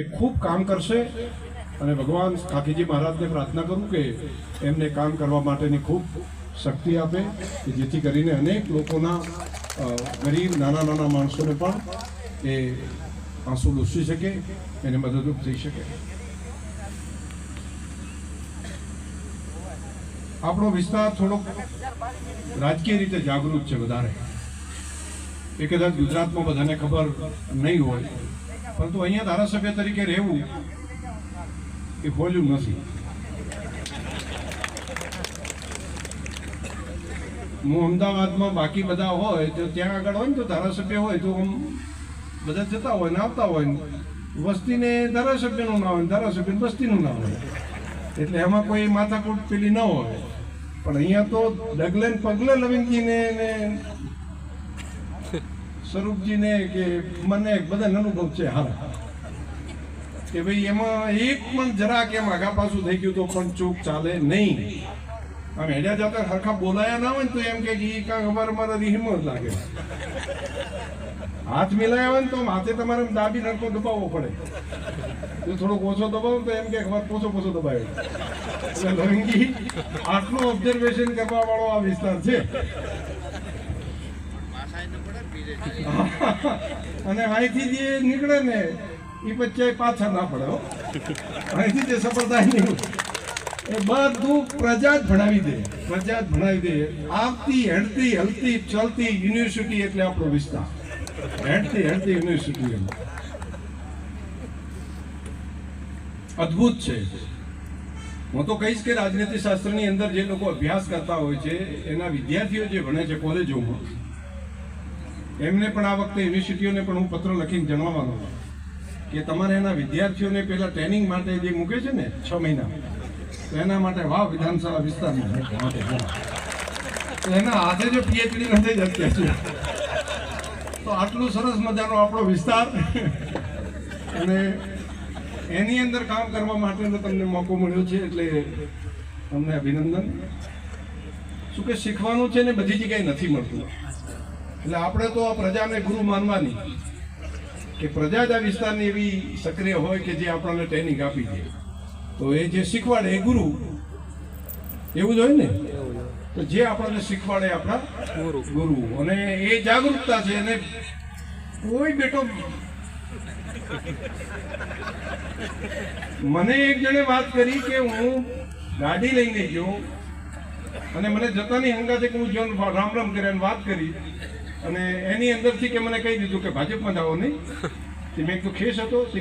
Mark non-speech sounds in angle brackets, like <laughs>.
એ ખૂબ કામ કરશે. અને ભગવાન કાકીજી મહારાજને પ્રાર્થના કરું કે એમને કામ કરવા માટેની ખૂબ શક્તિ આપે, કે જેથી કરીને અનેક લોકોના ગરીબ નાના નાના માણસોને પણ એ આંસુ લૂસી શકે, એને મદદરૂપ થઈ શકે. આપણો વિસ્તાર થોડોક રાજકીય રીતે જાગૃત છે વધારે. એ કદાચ ગુજરાતમાં બધાને ખબર નહીં હોય પરંતુ અહીંયા ધારાસભ્ય તરીકે રહેવું એ ખોલ્યું નથી. હું અમદાવાદમાં બાકી બધા હોય, તો ત્યાં આગળ હોય ને તો ધારાસભ્ય હોય, તો આમ બધા જતા હોય ને આવતા હોય ને. વસ્તીને ધારાસભ્યનું ના હોય ધારાસભ્યને વસ્તીનું ના હોય. એટલે એમાં કોઈ માથાકૂટ પેલી ન હોય. પણ અહીંયા તો ડગલે પગલે લવિંગજીને સ્વરૂપજીને કે મને બધાને અનુભવ છે હારા કે ભાઈ એમાં એક પણ જરાક એમ આગા પાછું થઈ ગયું તો પણ ચૂક ચાલે નહીં. આમ હેડ્યા જતા સરખા બોલાયા ના હોય ને તો એમ કે એ કાંક અમારે મારા રીહમો જ લાગે. હાથ મિલાયા હોય ને તો હાથે તમારે દાબી નડકો દબાવવો પડે. તો થોડોક ઓછો દબાવો તો એમ કે ખબર પોછો પોછો દબાવ્યો એટલે આટલું ઓબ્ઝર્વેશન કરવા વાળો આ વિસ્તાર છે. <laughs> અને અહીંથી જે નીકળે ને એ પછી પાછા ના પડે અહીંથી જે સફળતા એ બધું પ્રજા જ ભણાવી દે પ્રજા જ ભણાવી દે. આવતી હેડતી હલતી ચલતી યુનિવર્સિટી એટલે આપણો વિસ્તાર. હેડતી હેડતી યુનિવર્સિટી અદ્ભુત છે. હું તો કહીશ કે રાજનીતિ શાસ્ત્રની અંદર જે લોકો અભ્યાસ કરતા હોય છે એના વિદ્યાર્થીઓ જે ભણે છે કોલેજોમાં એમને પણ આ વખતે યુનિવર્સિટીઓને પણ હું પત્ર લખીને જણાવવાનો છું કે તમારે એના વિદ્યાર્થીઓને પેલા ટ્રેનિંગ માટે જે મૂકે છે ને છ મહિના, તો એના માટે વાવ વિધાનસભા વિસ્તારમાં. એના હાથે જો પીએચડી નથી જ તો આટલું સરસ મજાનો આપણો વિસ્તાર. અને એની અંદર કામ કરવા માટેનો તમને મોકો મળ્યો છે એટલે તમને અભિનંદન. શું કે શીખવાનું છે ને બધી જગ્યાએ નથી મળતું? એટલે આપણે તો આ પ્રજાને ગુરુ માનવાની. કે પ્રજા જ આ વિસ્તારની એવી સક્રિય હોય કે જે આપણને ટ્રેનિંગ આપી દે. તો એ જે શીખવાડે એ ગુરુ. એવું જ હોય ને? તો જે આપણને શીખવાડે આપણા ગુરુ. અને એ જાગૃતતા છે અને કોઈ બેટો મને એક જણે વાત કરી કે હું ગાડી લઈને ગયો અને મને જતાની હંગાતે કે હું જોન રામ રામ કર્યા વાત કરી. અને એની અંદરથી કે મને કહી દીધું કે ભાજપમાં જાઓ નહીં. <laughs> તે મેં કીધું ખેસ હતો. તે